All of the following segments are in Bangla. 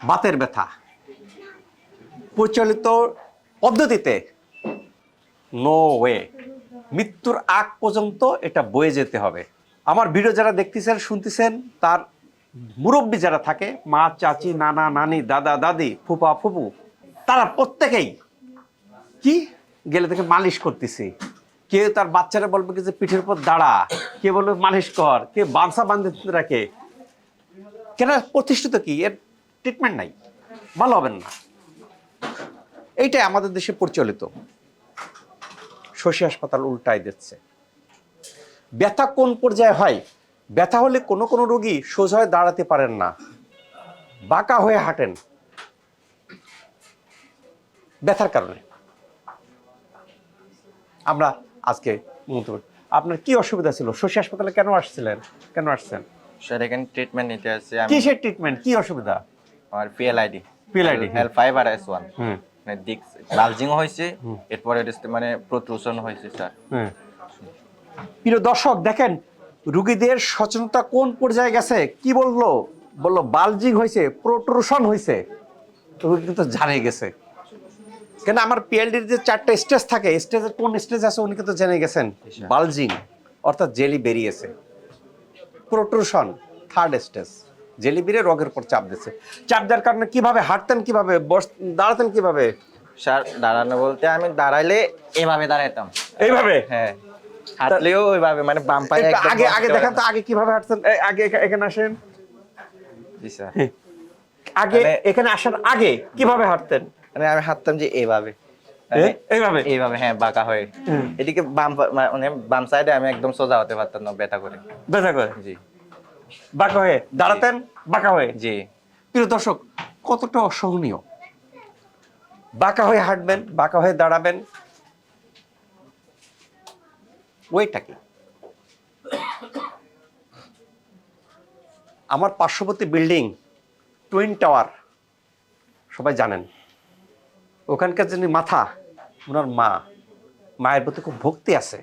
বাতের ব্যথা। প্রচলিত পদ্ধতিতে নো ওয়ে মৃত্যুর আগ পর্যন্ত এটা বয়ে যেতে হবে। আমার ভিডিও যারা দেখতেছেন, শুনতেছেন, তার মুরব্বী যারা থাকে, মা, চাচি, নানা, নানি, দাদা, দাদি, ফুপা, ফুপু, তারা প্রত্যেকেই কি? গেলে থেকে মালিশ করতেছি। কেউ তার বাচ্চারা বলবে কি যে পিঠের উপর দাঁড়া কে বলবে মালিশ কর কে বাঁধা বাঁধে রাখে। কেন প্রতিষ্ঠিত কি? এর ট্রিটমেন্ট নাই ভালো হবেন না। এইটাই আমাদের দেশে প্রচলিত। শশী হাসপাতাল উল্টাই দিচ্ছে। ব্যথা কোন পর্যায়ে হয়? ব্যথা হলে কোনো কোনো রোগী সোজা হয়ে দাঁড়াতে পারেন না। বাঁকা হয়ে হাঁটেন। ব্যথার কারণে। আমরা আজকে আপনার কি অসুবিধা ছিল? শশী হাসপাতালে কেন আসছিলেন? কেন আসছেন? স্যার এখানে ট্রিটমেন্ট নিতে আসছি কিসের ট্রিটমেন্ট কি অসুবিধা? আমার পিএলআইডি PLID, এল ফাইভ আর এস ওয়ান মানে দিক বালজিং হয়েছে এরপরে মানে প্রত্রুষণ হয়েছে স্যার। হ্যাঁ। প্রিয় দর্শক দেখেন রুগীদের সচেতনতা কোন পর্যায়ে গেছে? কি বলল? বলল বালজিং হয়েছে প্রোট্রুশন হয়েছে। রুগী কিন্তু জানে গেছে। কেন আমার পিএলডির যে চারটা স্টেজ থাকে স্টেজের কোন স্টেজ আছে উনি কিন্তু জেনে গেছেন? বালজিং অর্থাৎ জেলি বেরিয়েছে। প্রোট্রুশন থার্ড স্টেজ জেলি বেরিয়ে রোগের উপর চাপ দিচ্ছে চাপ দেওয়ার কারণে কীভাবে হাঁটতেন কীভাবে বস দাঁড়াতেন কীভাবে? স্যার দাঁড়ানো বলতে আমি দাঁড়াইলে এভাবে দাঁড়াইতাম। এইভাবে? হ্যাঁ হাঁটলেও ওইভাবে মানে বাম পায়ে আগে আগে দেখেন তো আগে কীভাবে হাঁটছেন? আগে এখানে আসেন। জি স্যার। আগে এখানে আসার আগে কীভাবে হাঁটতেন? মানে আমি হাঁটতাম যে এইভাবে? এইভাবে? এইভাবে হ্যাঁ বাঁকা হয়ে। এদিকে বাম মানে বাম সাইডে আমি একদম সোজা হতে পারতাম না ব্যথা করে। ব্যথা করে? জি। বাঁকা হয়ে দাঁড়াতেন বাঁকা হয়ে। জি। প্রিয় দর্শক কতটা অসহনীয়? বাঁকা হয়ে হাঁটবেন বাঁকা হয়ে দাঁড়াবেন। ওইটা কি? আমার পার্শ্ববর্তী বিল্ডিং টুইন টাওয়ার সবাই জানেন। ওখানকার যিনি মাথা ওনার মা মায়ের প্রতি খুব ভক্তি আছে।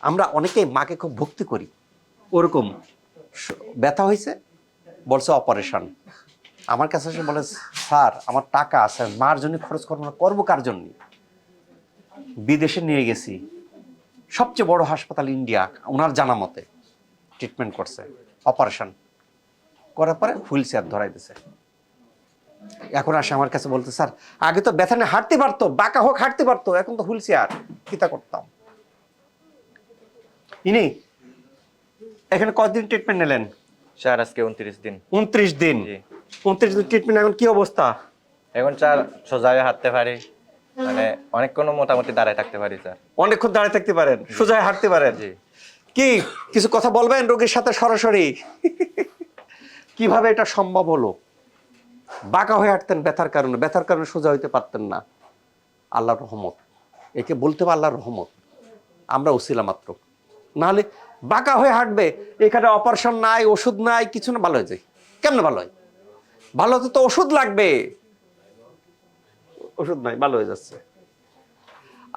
আমরা অনেকেই মাকে খুব ভক্তি করি। ওরকম। ব্যথা হয়েছে বলছে অপারেশন। আমার কাছে এসে বলে, স্যার, আমার টাকা আছে, মার জন্য খরচ করব না, করব কার জন্য? বিদেশে নিয়ে গেছি। সবচেয়ে বড় হাসপাতাল ইন্ডিয়া, ওনার জানা মতে ট্রিটমেন্ট করছে, অপারেশন। করার পরে হুইল চেয়ার ধরাই দিছে। এখন আসে আমার কাছে বলতে, স্যার, আগে তো ব্যথা নিয়ে হাঁটতে পারতো, বাঁকা হোক হাঁটতে পারতো, এখন তো হুইল চেয়ার কিতা করতাম? ইনি এখানে কতদিন ট্রিটমেন্ট নিলেন? স্যার আজকে উনত্রিশ দিন। উনত্রিশ দিন। উনত্রিশ দিন ট্রিটমেন্ট এখন কি অবস্থা? এখন স্যার সোজা হয়ে হাঁটতে পারি। মানে অনেকক্ষণ মোটামুটি দাঁড়ায় থাকতে পারি স্যার। অনেকক্ষণ দাঁড়ায় থাকতে পারেন সোজায় হাঁটতে পারেন। জি। কি কিছু কথা বলবেন রোগীর সাথে সরাসরি? কীভাবে এটা সম্ভব হলো? বাঁকা হয়ে হাঁটতেন ব্যথার কারণে ব্যথার কারণে সোজা হইতে পারতেন না। আল্লাহর রহমত। একে বলতে হবে আল্লাহর রহমত। আমরা উসিলা মাত্র। নাহলে বাঁকা হয়ে হাঁটবে, এখানে অপারেশন নাই, ওষুধ নাই, কিছু না, ভালো হয়ে যায়। কেমনে ভালো হয়? ভালো হতে তো ওষুধ লাগবে। ওষুধ নাই, ভালো হয়ে যাচ্ছে।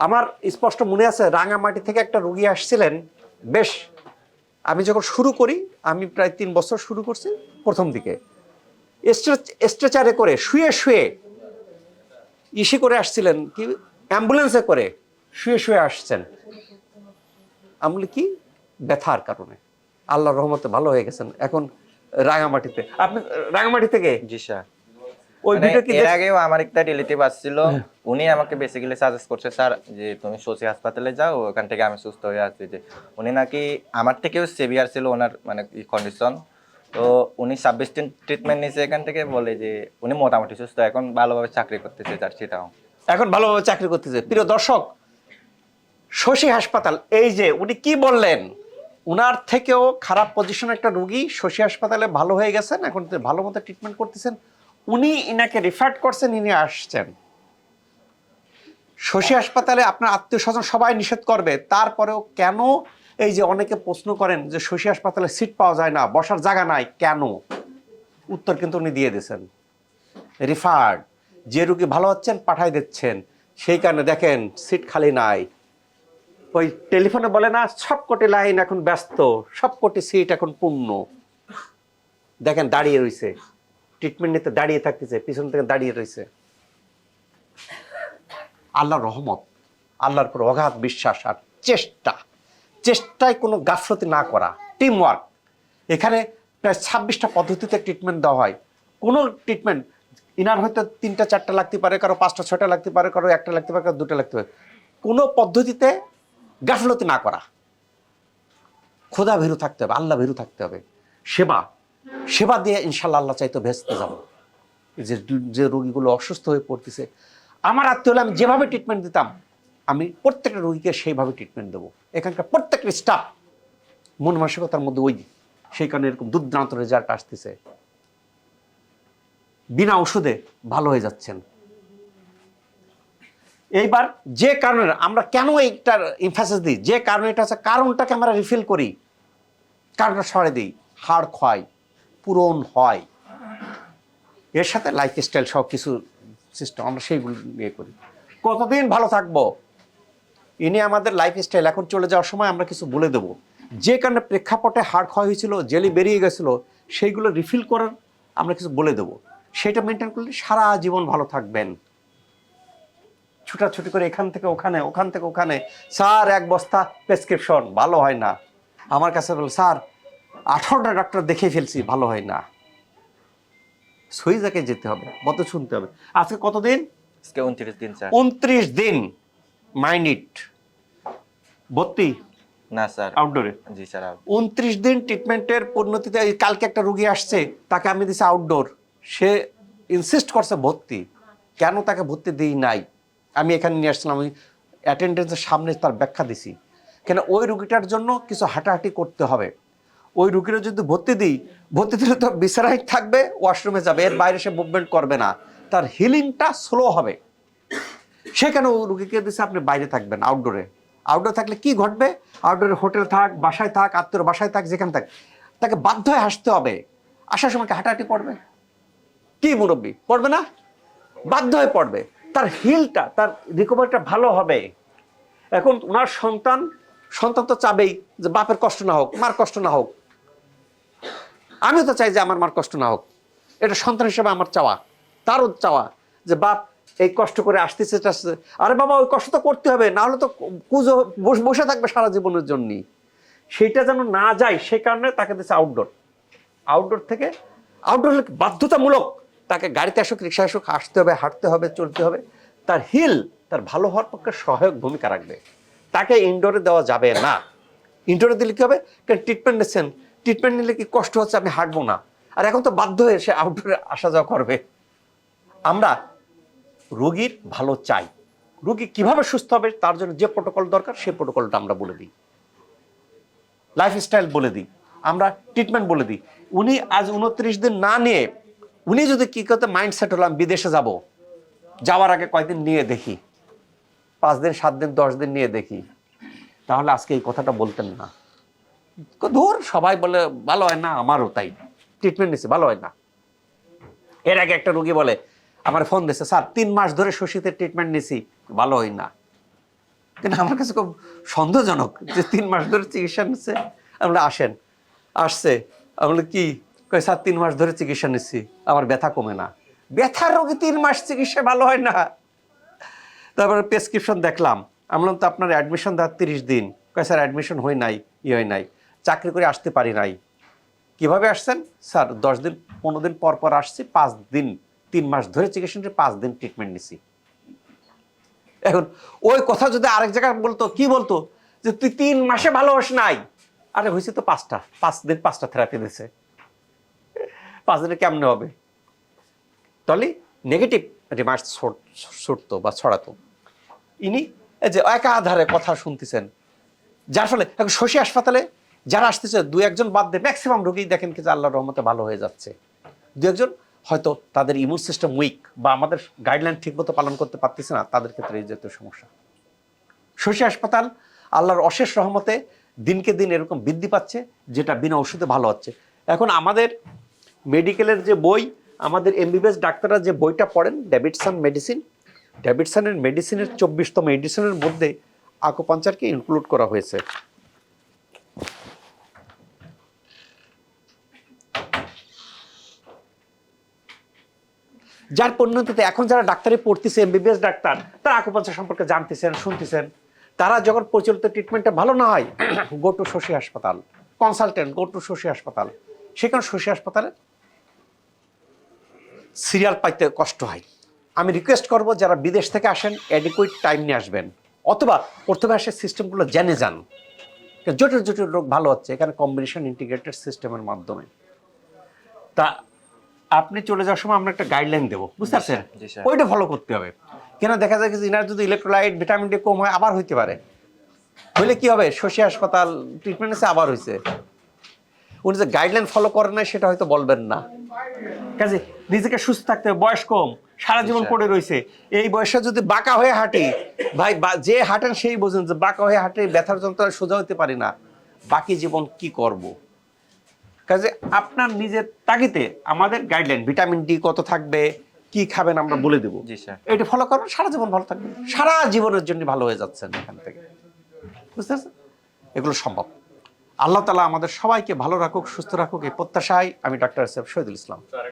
আমার স্পষ্ট মনে আছে, রাঙামাটি থেকে একটা রুগী আসছিলেন, বেশ, আমি যখন শুরু করি, আমি প্রায় তিন বছর শুরু করছি প্রথম দিকে। স্ট্রেচারে করে, শুয়ে শুয়ে, ইসি করে আসছিলেন, কি, অ্যাম্বুলেন্সে করে, শুয়ে শুয়ে আসছেন। আমি কি? ব্যথার কারণে। আল্লাহর রহমতে ভালো হয়ে গেছেন। এখন রাঙামাটিতে। আপনি রাঙামাটি থেকে জি স্যার। ওই মানে ভিডিও কি এর আগেও আমার একটা রিলেটিভ আসছিল। উনি আমাকে বেসিক্যালি সাজেস্ট করছে স্যার যে তুমি শশী হাসপাতালে যাও ওখান থেকে আমি সুস্থ হয়ে আসছি যে উনি নাকি আমার থেকেও সেভিয়ার ছিল ওনার মানে কন্ডিশন তো উনি ছাব্বিশ দিন ট্রিটমেন্ট নিয়েছে এখান থেকে বলে যে উনি মোটামুটি সুস্থ এখন ভালোভাবে চাকরি করতেছে স্যার সেটাও। এখন ভালোভাবে চাকরি করতেছে। প্রিয় দর্শক শশী হাসপাতাল এই যে উনি কি বললেন? উনার থেকেও খারাপ পজিশন একটা রুগী শশী হাসপাতালে ভালো হয়ে গেছেন, এখন ভালো মতো ট্রিটমেন্ট করতেছেন। উনি ইনাকে রিফার্ড করছেন, ইনি আসছেন। শশী হাসপাতালে আপনার আত্মীয় স্বজন সবাই নিষেধ করবে, তারপরেও কেন এই যে অনেকে প্রশ্ন করেন যে শশী হাসপাতালে সিট পাওয়া যায় না, বসার জায়গা নাই, কেন? উত্তর কিন্তু উনি দিয়ে দিয়েছেন। রিফার্ড যে রুগী ভালো হচ্ছেন, পাঠাই দিচ্ছেন। সেই কারণে দেখেন সিট খালি নাই। ওই টেলিফোনে বলে, না সব কোটি লাইন এখন ব্যস্ত সব কোটি সিট এখন পূর্ণ। দেখেন, দাঁড়িয়ে রইছে। ট্রিটমেন্ট নিতে দাঁড়িয়ে থাকতেছে, পিছন থেকে দাঁড়িয়ে রয়েছে আল্লাহর রহমত, আল্লাহর উপর অগাধ বিশ্বাস আর চেষ্টা। চেষ্টায় কোনো গাফলতি না করা টিম ওয়ার্ক এখানে প্রায় ছাব্বিশটা পদ্ধতিতে ট্রিটমেন্ট দেওয়া হয়। কোনো ট্রিটমেন্ট ইনার হয়তো তিনটা, চারটা লাগতে পারে, কারও পাঁচটা, ছয়টা লাগতে পারে, কারও একটা লাগতে পারে, কারও দুটো লাগতে পারে। কোনো পদ্ধতিতে গাফলতি না করা। খোদা ভেরু থাকতে হবে, আল্লাহ ভেরু থাকতে হবে। সেবা সেবা দিয়ে ইনশাল্লাহ আল্লাহ চাইতো ভেস্তে যাব। যে যে রোগীগুলো অসুস্থ হয়ে পড়তেছে, আমার আত্মীয় হলে আমি যেভাবে ট্রিটমেন্ট দিতাম, আমি প্রত্যেকটা রোগীকে সেইভাবে ট্রিটমেন্ট দেবো। এখানকার প্রত্যেকটা স্টাফ মন মানসিকতার মধ্যে ওই, সেই কারণে এরকম দুর্দান্ত রেজাল্ট আসতেছে। বিনা ওষুধে ভালো হয়ে যাচ্ছেন। এইবার যে কারণে আমরা কেন এইটার ইনফাসিস দিই? যে কারণে এটা হচ্ছে কারণটাকে আমরা রিফিল করি। কারণটা সরে দিই, হাড় ক্ষয় পূরণ হয়। এর সাথে লাইফ স্টাইল সব কিছু সিস্টেম আমরা সেইগুলো নিয়ে করি। কতদিন ভালো থাকব? ইনি আমাদের লাইফ স্টাইল এখন চলে যাওয়ার সময় আমরা কিছু বলে দেবো। যে কারণে প্রেক্ষাপটে হাড় ক্ষয় হয়েছিল, জেলি বেরিয়ে গেছিল, সেইগুলো রিফিল করার আমরা কিছু বলে দেবো। সেটা মেনটেন করলে সারা জীবন ভালো থাকবেন। ছুটাছুটি করে এখান থেকে ওখানে ওখান থেকে ওখানে। স্যার এক বস্তা প্রেসক্রিপশন ভালো হয় না। আমার কাছে বলে স্যার আঠারোটা ডাক্তার দেখে ফেলছি ভালো হয় না। সইজাকে যেতে হবে মতো শুনতে হবে। আজকে কতদিন? আজকে উনত্রিশ দিন স্যার। উনত্রিশ দিন। মাইনিট ভর্তি? না স্যার। আউটডোরে জি স্যার উনত্রিশ দিন ট্রিটমেন্টের পরিণতিতে কালকে একটা রুগী আসছে তাকে আমি দিছি আউটডোর সে ইনসিস্ট করছে ভর্তি। কেন তাকে ভর্তি দিই নাই? আমি এখানে নিয়ে আসছিলাম, আমি অ্যাটেন্ডেন্সের সামনে তার ব্যাখ্যা দিছি। কেন ওই রুগীটার জন্য কিছু হাঁটাহাঁটি করতে হবে। ওই রুগীরা যদি ভর্তি দিই, ভর্তি দিলে তো বিছানায় থাকবে ওয়াশরুমে যাবে, এর বাইরে সে মুভমেন্ট করবে না। তার হিলিংটা স্লো হবে। সেখানে ও রুগীকে দিচ্ছে আপনি বাইরে থাকবেন আউটডোরে আউটডোর থাকলে কি ঘটবে? আউটডোরে হোটেল থাক, বাসায় থাক আত্মীয় বাসায় থাক, যেখানে থাক, তাকে বাধ্য হয়ে হাসতে হবে। আসার সময় হাঁটাহাঁটি পড়বে? কি মুরব্বী? পড়বে না? বাধ্য হয়ে পড়বে। তার হিলটা তার রিকভারিটা ভালো হবে। এখন ওনার সন্তান সন্তান তো চাবেই যে বাপের কষ্ট না হোক, মার কষ্ট না হোক। আমিও তো চাই যে আমার মার কষ্ট না হোক। এটা সন্তান হিসেবে আমার চাওয়া, তারও চাওয়া যে বাপ এই কষ্ট করে আসতেছে টাসতেছে। আরে বাবা, ওই কষ্ট তো করতে হবে, না হলে তো কুজো, বস- থাকবে সারা জীবনের জন্য সেইটা যেন না যায় সেই কারণে তাকে দিচ্ছে আউটডোর আউটডোর থেকে আউটডোর বাধ্যতামূলক তাকে গাড়িতে আসুক রিক্সা আসুক আসতে হবে, হাঁটতে হবে, চলতে হবে, তার হিল তার ভালো হওয়ার পক্ষে সহায়ক ভূমিকা রাখবে। তাকে ইনডোরে দেওয়া যাবে না। ইনডোরে দিলে কী হবে? কারণ ট্রিটমেন্ট নিচ্ছেন। ট্রিটমেন্ট নিলে কি কষ্ট হচ্ছে? আমি হাঁটবো না। আর এখন তো বাধ্য হয়ে সে আউটডোরে আসা যাওয়া করবে। আমরা রোগীর ভালো চাই। রোগী কীভাবে সুস্থ হবে তার জন্য যে প্রোটোকল দরকার, সেই প্রোটোকলটা আমরা বলে দিই। লাইফস্টাইল বলে দিই। আমরা ট্রিটমেন্ট বলে দিই। উনি আজ উনত্রিশ দিন না নিয়ে উনি যদি কি করতে মাইন্ডসেট হলাম বিদেশে যাব। যাওয়ার আগে কয়দিন নিয়ে দেখি। পাঁচ দিন, সাত দিন, দশ দিন নিয়ে দেখি। তাহলে আজকে এই কথাটা বলতেন না। ধর, সবাই বলে, ভালো হয় না, আমারও তাই। ট্রিটমেন্ট নিচ্ছে ভালো হয় না। এর আগে একটা রুগী বলে, আমার ফোন দিচ্ছে স্যার, তিন মাস ধরে শশীতে ট্রিটমেন্ট নিছি, ভালো হয় না। কিন্তু আমার কাছে খুব সন্দেহজনক যে তিন মাস ধরে চিকিৎসা নিচ্ছে। আমরা আসেন। আসছে। আমরা কি? কই স্যার তিন মাস ধরে চিকিৎসা নিচ্ছি, আমার ব্যথা কমে না। ব্যথার রোগী তিন মাস চিকিৎসা ভালো হয় না। তারপরে প্রেসক্রিপশন দেখলাম। আমি বললাম, তো আপনার অ্যাডমিশন দেওয়ার তিরিশ দিন। কয়, স্যার অ্যাডমিশন হয় নাই, ই হয় নাই। চাকরি করে আসতে পারি নাই। কীভাবে আসছেন? স্যার, দশ দিন, পনেরো দিন পর পর আসছি, পাঁচ দিন, তিন মাস ধরে চিকিৎসা নিয়ে পাঁচ দিন ট্রিটমেন্ট নিছি। এখন ওই কথা যদি আরেক জায়গায় বলতো, কি বলতো? যে, তুই তিন মাসে ভালো হস নাই। আরে, হয়েছে তো পাঁচটা, পাঁচ দিন পাঁচটা থেরাপি দিছে। পাঁচ কেমনে হবে? তাহলে নেগেটিভ রিমার্ক ছুটতো বা ছড়াতো। ইনি যে একাধারে কথা শুনতেছেন, যার ফলে, এখন শশী হাসপাতালে যারা আসতেছে দু একজন বাদ দিয়ে ম্যাক্সিমাম রোগী দেখেন কি যে আল্লাহর রহমতে ভালো হয়ে যাচ্ছে। দু একজন হয়তো তাদের ইমিউন সিস্টেম উইক বা আমাদের গাইডলাইন ঠিকমতো পালন করতে পারতেছে না, তাদের ক্ষেত্রে এই জাতীয় সমস্যা। শশী হাসপাতাল আল্লাহর অশেষ রহমতে দিনকে দিন এরকম বৃদ্ধি পাচ্ছে, যেটা বিনা ওষুধে ভালো হচ্ছে। এখন আমাদের মেডিকেলের যে বই, আমাদের এমবিবিএস ডাক্তাররা যে বইটা পড়েন ডেভিডসন মেডিসিন ডেভিডসনের মেডিসিনের চব্বিশতম মেডিসিনের মধ্যে আকোপাঞ্চারকে ইনক্লুড করা হয়েছে। যার পরিণতিতে এখন যারা ডাক্তারি পড়তেছে এমবিবিএস ডাক্তার, তারা আকুপাঞ্চার সম্পর্কে জানতেছেন, শুনতেছেন। তারা যখন প্রচলিত ট্রিটমেন্টটা ভালো না হয় গো টু শশী হাসপাতাল কনসালটেন্ট গো টু শশী হাসপাতাল সেখানে শশী হাসপাতালে সিরিয়াল পাইতে কষ্ট হয়। আমি রিকোয়েস্ট করব যারা বিদেশ থেকে আসেন অ্যাডিকুইট টাইম নিয়ে আসবেন। অথবা প্রথমে আসে সিস্টেমগুলো জেনে যান। জটিল জটিল রোগ ভালো হচ্ছে এখানে কম্বিনেশন ইন্টিগ্রেটেড সিস্টেমের মাধ্যমে। তা আপনি চলে যাওয়ার সময় আমরা একটা গাইডলাইন দেবো বুঝতে পারছেন? ওইটা ফলো করতে হবে। কেন দেখা যায় যে ইনার যদি ইলেকট্রোলাইট ভিটামিন ডি কম হয় আবার হইতে পারে। হইলে কি হবে? শশী হাসপাতাল ট্রিটমেন্ট আছে আবার হয়েছে উনি যে গাইডলাইন ফলো করেন না সেটা হয়তো বলবেন না। কাজে নিজেকে সুস্থ থাকতে হবে বয়স কম সারা জীবন পড়ে রয়েছে। এই বয়সে যদি বাঁকা হয়ে হাঁটি ভাই যে হাঁটেন সেই বোঝেন যে বাঁকা হয়ে হাঁটে ব্যথার যন্ত্রণা সোজা হতে পারি না। বাকি জীবন কি করব? কাজে আপনার নিজের তাগিতে আমাদের গাইডলাইন ভিটামিন ডি কত থাকবে কি খাবেন আমরা বলে দেবো। এটা ফলো করবেন সারা জীবন ভালো থাকবেন। সারা জীবনের জন্য ভালো হয়ে যাচ্ছেন এখান থেকে। বুঝতে পারছেন? এগুলো সম্ভব। আল্লাহ তালা আমাদের সবাইকে ভালো রাখুক, সুস্থ রাখুক, এই প্রত্যাশায় আমি ডাক্তার সাহেব শহীদুল ইসলাম।